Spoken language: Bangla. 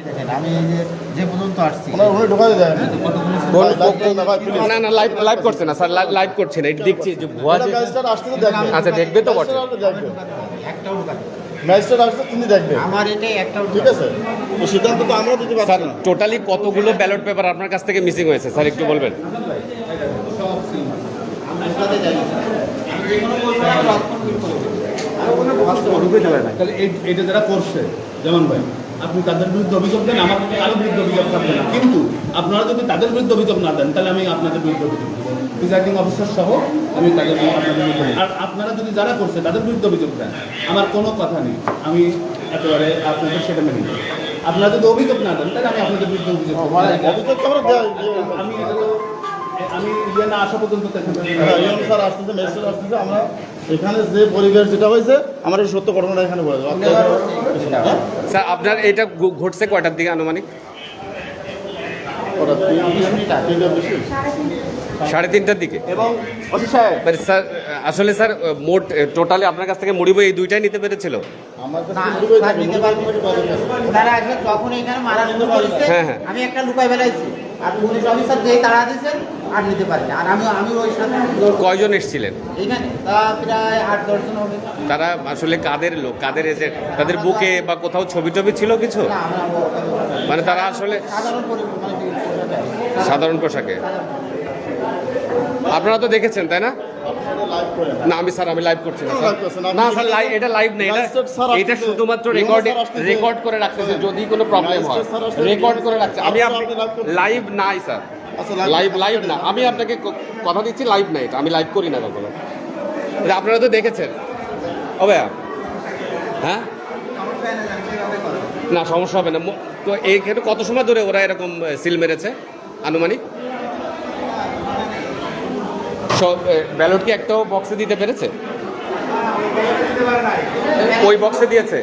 না কোন- লাইভ করুন না ভাই, please। না না লাইভ লাইভ করছে না স্যার লাইভ করছে না এটা দেখছি যে ভুয়া যে ম্যাজিস্ট্রেট আসতে তো দেখবে আচ্ছা, দেখবে তো বটে। ম্যাজিস্ট্রেট তিনি আমার এটাই ঠিক আছে? তো সিদ্ধান্ত তো আমরা দিতে স্যার পারছি না। টোটালি কতগুলো ব্যালট পেপার আপনার কাছ থেকে মিসিং হয়েছে? স্যার একটু বলবেন। এটা যারা করছে যেমন ভাই আপনি তাদের বিরুদ্ধে অভিযোগ দেন আমার কারও বিরুদ্ধে অভিযোগ থাকবে না। কিন্তু আপনারা যদি তাদের বিরুদ্ধে অভিযোগ না দেন তাহলে আমি আপনাদের বিরুদ্ধে অভিযোগ দেবো। প্রিজাইডিং অফিসার সহ আমি তাদের আর আপনারা যদি যারা করছে তাদের বিরুদ্ধে অভিযোগ দেন। আমার কোনো কথা নেই। আমি একেবারে আপনাদের সেটা মেনে নিই আপনারা যদি অভিযোগ না দেন তাহলে আমি আপনাদের বিরুদ্ধে অভিযোগ আমি ইয়ে না আসা পর্যন্ত। হ্যাঁ, আমরা এখানে যে পরিবেশ যেটা হয়েছে আমার এই সত্য ঘটনাটা এখানে বলে? স্যার আপনার এটা ঘটছে কয়টার দিকে আনুমানিক? সাড়ে তিনটার দিকে? এবং মানে স্যার আসলে স্যার মোট টোটালি আপনার কাছ থেকে মুড়িবই এই দুইটাই নিতে পেরেছিল? হ্যাঁ, হ্যাঁ। আমি একটা লুকাই বেলাইছি আর পুলিশ অফিসার যেই তাড়া দিয়েছেন আর নিতে পারিনি। আর আমি আমি ওই সাথে কয়জন এসেছিলেন? এইখানে তা প্রায় আট দশজন হবে। তারা আসলে কাদের লোক? কাদের এজেন্ট তাদের বুকে বা কোথাও ছবি টবি ছিল কিছু? মানে তারা আসলে সাধারণ মানে কি পোশাকে। আপনারা তো দেখেছেন তাই না? না আমি স্যার আমি লাইভ করছি না স্যার। না লাইভ এটা লাইভ নেই এটা এটা শুধুমাত্র রেকর্ডে। রেকর্ড করে রাখতেছে যদি কোনো প্রবলেম হয়। রেকর্ড করে রাখছে। আমি। লাইভ নাই স্যার। আচ্ছা, লাইভ লাইভ না। আমি আপনাকে কথা দিচ্ছি লাইভ নাই এটা। আমি লাইভ করি না কখনো। আপনারা তো দেখেছেন। ও ভাইয়া। হ্যাঁ? না সমস্যা হবে না। তো এইখানে কত সময় ধরে ওরা এরকম সিল মেরেছে? আনুমানিক? ব্যালট কি একটাও বক্সে দিতে পেরেছে? ওই বক্সে দিয়েছে?